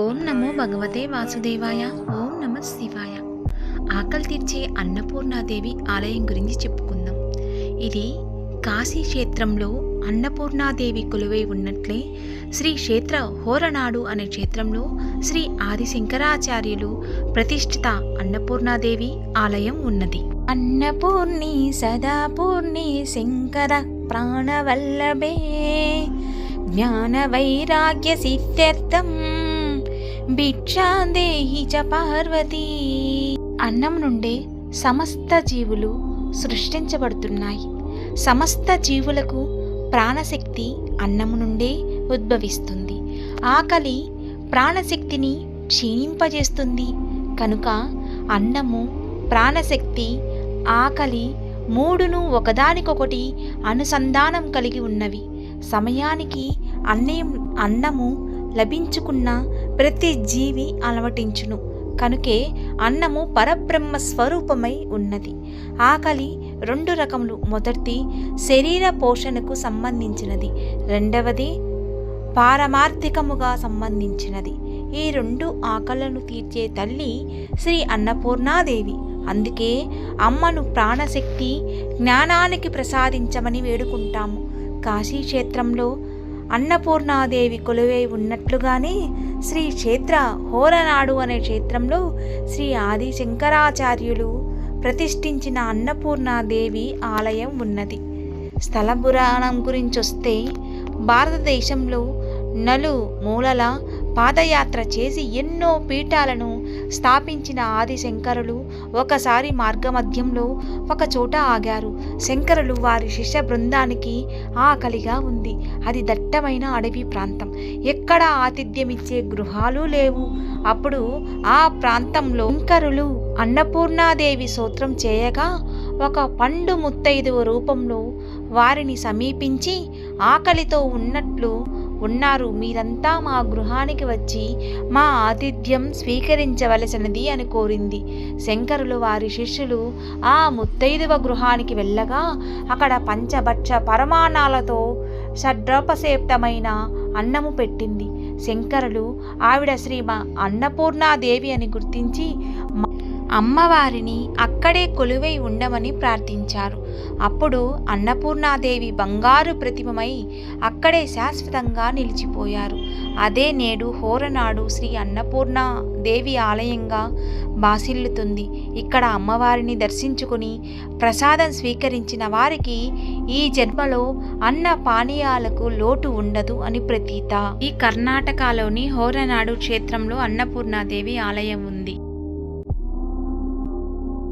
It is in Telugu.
ఓం నమో భగవతే వాసుదేవాయ ఓం నమ శివాయ. ఆకలి తీర్చే అన్నపూర్ణాదేవి ఆలయం గురించి చెప్పుకుందాం. ఇది కాశీ క్షేత్రంలో అన్నపూర్ణాదేవి కొలువై ఉన్నట్లే శ్రీ క్షేత్ర హోరనాడు అనే క్షేత్రంలో శ్రీ ఆది శంకరాచార్యులు ప్రతిష్ఠిత అన్నపూర్ణాదేవి ఆలయం ఉన్నది. అన్నపూర్ణి సదాపూర్ణి శంకర ప్రాణవల్లభే. జ్ఞాన వైరాగ్య సిద్ధ్యర్థం. భిక్షాందేహి చ పార్వతీ. అన్నం నుండే సమస్త జీవులు సృష్టించబడుతున్నాయి. సమస్త జీవులకు ప్రాణశక్తి అన్నము నుండే ఉద్భవిస్తుంది. ఆకలి ప్రాణశక్తిని క్షీణింపజేస్తుంది. కనుక అన్నము ప్రాణశక్తి ఆకలి మూడును ఒకదానికొకటి అనుసంధానం కలిగి ఉన్నవి. సమయానికి అన్నయం అన్నము లభించుకున్న ప్రతి జీవి అలవటించును. కనుకే అన్నము పరబ్రహ్మ స్వరూపమై ఉన్నది. ఆకలి రెండు రకములు. మొదటిది శరీర పోషణకు సంబంధించినది. రెండవది పారమార్థికముగా సంబంధించినది. ఈ రెండు ఆకలను తీర్చే తల్లి శ్రీ అన్నపూర్ణాదేవి. అందుకే అమ్మను ప్రాణశక్తి జ్ఞానానికి ప్రసాదించమని వేడుకుంటాము. కాశీక్షేత్రంలో అన్నపూర్ణాదేవి కొలువై ఉన్నట్లుగానే శ్రీ క్షేత్ర హోరనాడు అనే క్షేత్రంలో శ్రీ ఆది శంకరాచార్యులు ప్రతిష్ఠించిన అన్నపూర్ణాదేవి ఆలయం ఉన్నది. స్థల పురాణం గురించి వస్తే భారతదేశంలో నలు మూలల పాదయాత్ర చేసి ఎన్నో పీఠాలను స్థాపించిన ఆది శంకరులు ఒకసారి మార్గమధ్యంలో ఒక చోట ఆగారు. శంకరులు వారి శిష్య బృందానికి ఆకలిగా ఉంది. అది దట్టమైన అడవి ప్రాంతం. ఎక్కడ ఆతిథ్యమిచ్చే గృహాలు లేవు. అప్పుడు ఆ ప్రాంతంలో శంకరులు అన్నపూర్ణాదేవి సూత్రం చేయగా ఒక పండు ముత్తైదువ రూపంలో వారిని సమీపించి ఆకలితో ఉన్నట్లు ఉన్నారు. మీరంతా మా గృహానికి వచ్చి మా ఆతిథ్యం స్వీకరించవలసినది అని కోరింది. శంకరులు వారి శిష్యులు ఆ ముత్తైదువ గృహానికి వెళ్ళగా అక్కడ పంచభక్ష పరమాణాలతో షడ్రోపసేప్తమైన అన్నము పెట్టింది. శంకరులు ఆవిడ శ్రీ మా అన్నపూర్ణాదేవి అని గుర్తించి అమ్మవారిని అక్కడే కొలువై ఉండమని ప్రార్థించారు. అప్పుడు అన్నపూర్ణాదేవి బంగారు ప్రతిమమై అక్కడే శాశ్వతంగా నిలిచిపోయారు. అదే నేడు హోరనాడు శ్రీ అన్నపూర్ణ దేవి ఆలయంగా బాసిల్లుతుంది. ఇక్కడ అమ్మవారిని దర్శించుకుని ప్రసాదం స్వీకరించిన వారికి ఈ జన్మలో అన్న పానీయాలకు లోటు ఉండదు అని ప్రతీత. ఈ కర్ణాటకలోని హోరనాడు క్షేత్రంలో అన్నపూర్ణాదేవి ఆలయం ఉంది.